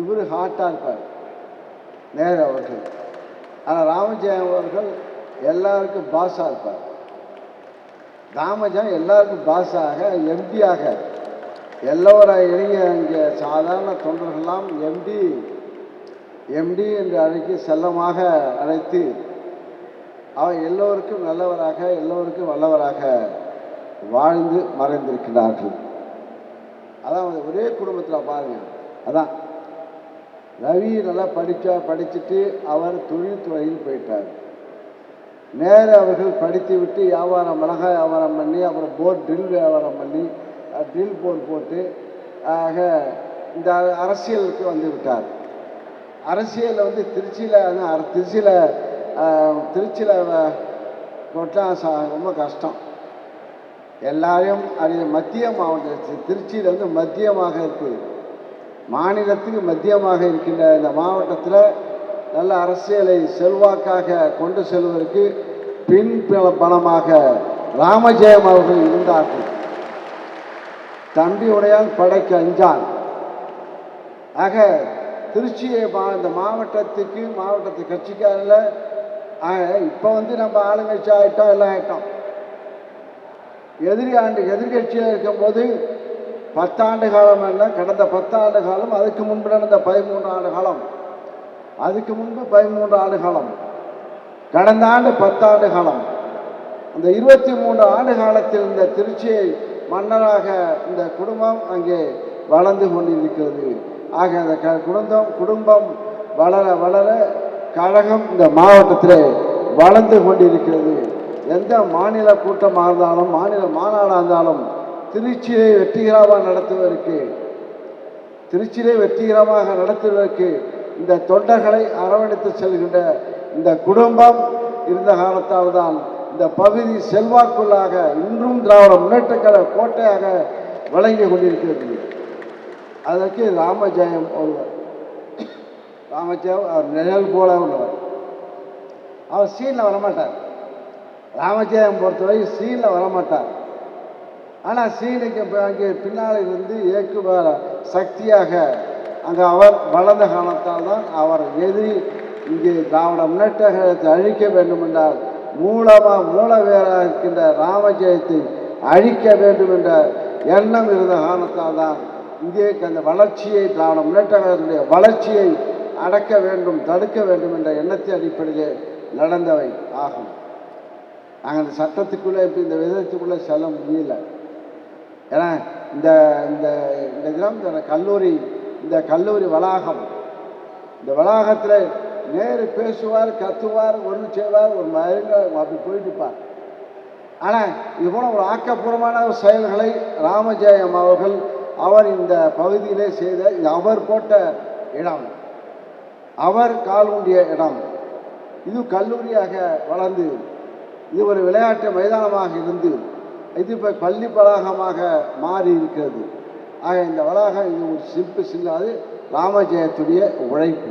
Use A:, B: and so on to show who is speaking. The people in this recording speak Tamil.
A: இவர் ஹாட்டாக இருப்பார் நேரு அவர்கள். ஆனால் ராமஜெயம் அவர்கள் எல்லாருக்கும் பாஸாக இருப்பார் ராமஜெயம் எல்லாருக்கும் பாஸாக எம்பியாக. எல்லோர இளைய இங்கே சாதாரண தொண்டர்கள்லாம் எம்டி எம்டி என்று அழைக்கி செல்லமாக அழைத்து அவர் எல்லோருக்கும் நல்லவராக எல்லோருக்கும் வல்லவராக வாழ்ந்து மறைந்திருக்கிறார்கள். அதான் ஒரே குடும்பத்தில் பாருங்கள் அதான் ரவி நல்லா படித்தா படிச்சுட்டு அவர் தொழில்துறையில் போயிட்டார். நேர அவர்கள் படித்து விட்டு வியாபாரம் மிளகாய் வியாபாரம் பண்ணி அப்புறம் போர் ட்ரில் வியாபாரம் பண்ணி ட்ரில் போர் போட்டு ஆக இந்த அரசியலுக்கு வந்து விட்டார். அரசியலில் வந்து திருச்சியில் திருச்சியில் திருச்சியில் போட்டால் ரொம்ப கஷ்டம். எல்லாரையும் அது மத்திய மாவட்டம் திருச்சியில் வந்து மத்தியமாக இருக்குது மாநிலத்துக்கு மத்தியமாக இருக்கின்ற இந்த மாவட்டத்தில் நல்ல அரசியலை செல்வாக்காக கொண்டு செல்வதற்கு பின் பலமாக ராமஜெயம் அவர்கள் இருந்தார்கள். தம்பி உடையால் படைக்கு அஞ்சான். ஆக திருச்சியை மா இந்த மாவட்டத்துக்கு மாவட்டத்து கட்சிக்காரில் இப்போ வந்து நம்ம ஆளுங்கட்சி ஆகிட்டோம் எல்லாம் ஆகிட்டோம் எதிரி ஆண்டு எதிர்கட்சியில் இருக்கும்போது பத்தாண்டு காலம் அல்ல கடந்த பத்தாண்டு காலம் அதுக்கு முன்பு நடந்த பதிமூன்று ஆண்டு காலம். அதுக்கு முன்பு பதிமூன்று ஆண்டு காலம். கடந்த ஆண்டு பத்தாண்டு காலம். அந்த இருபத்தி மூன்று ஆண்டு காலத்தில் இந்த திருச்சியை மன்னராக இந்த குடும்பம் அங்கே வளர்ந்து கொண்டிருக்கிறது. ஆக அந்த க குடும்பம் குடும்பம் வளர வளர கழகம் இந்த மாவட்டத்தில் வளர்ந்து கொண்டிருக்கிறது. எந்த மாநில கூட்டமாக இருந்தாலும் மாநில மாநாடாக இருந்தாலும் திருச்சியை வெற்றிகரமாக நடத்துவதற்கு திருச்சியிலே வெற்றிகரமாக நடத்துவதற்கு இந்த தொண்டர்களை அரவணைத்து செல்கின்ற இந்த குடும்பம் இருந்த காலத்தால் தான் இந்த பகுதி செல்வாக்குள்ளாக இன்றும் திராவிட முன்னேற்றக்கழக கோட்டையாக விளங்கி கொண்டிருக்கிறது. அதற்கு ராமஜெயம் ஒருவர். ராமஜெயம் அவர் நிழல் போல உள்ளவர். அவர் சீனில் வரமாட்டார். ராமஜெயம் பொறுத்தவரை சீனில் வரமாட்டார். ஆனால் சீனுக்கு அங்கே பின்னால் இருந்து இயக்குவ சக்தியாக அங்கே அவர் வளர்ந்த காலத்தால் தான் அவர் எதிரி இங்கே திராவிட முன்னேற்ற கழகத்தை அழிக்க வேண்டும் என்றால் மூலமாக மூலவேராக இருக்கின்ற ராமஜெயத்தை அழிக்க வேண்டும் என்ற எண்ணம் இருந்த காரணத்தால் தான் இங்கே அந்த வளர்ச்சியை திராவிட முன்னேற்ற கழகத்தினுடைய வளர்ச்சியை அடக்க வேண்டும் தடுக்க வேண்டும் என்ற எண்ணத்தை அடிப்படையிலே நடந்தவை ஆகும். நாங்கள் அந்த சட்டத்துக்குள்ளே இப்போ இந்த விதத்துக்குள்ளே செல்ல முடியல. ஏன்னா இந்த இந்த இந்த தினம் இந்த கல்லூரி இந்த கல்லூரி வளாகம். இந்த வளாகத்தில் நேரு பேசுவார் கத்துவார் ஒன்று செய்வார் ஒரு மருங்க அப்படி போயிட்டுப்பார் ஆனால் இது போல ஒரு ஆக்கப்பூர்வமான செயல்களை ராமஜெயம் அவர்கள் அவர் இந்த பகுதியிலே செய்த இது அவர் போட்ட இடம். அவர் காலூண்டிய இடம். இது கல்லூரியாக வளர்ந்து இது ஒரு விளையாட்டு மைதானமாக இருந்து இது இப்போ பள்ளி வளாகமாக மாறி இருக்கிறது ஆக இந்த வளாகம் இது ஒரு சிம்பிள் சின்ன அது ராமஜெயத்துடைய உழைப்பு.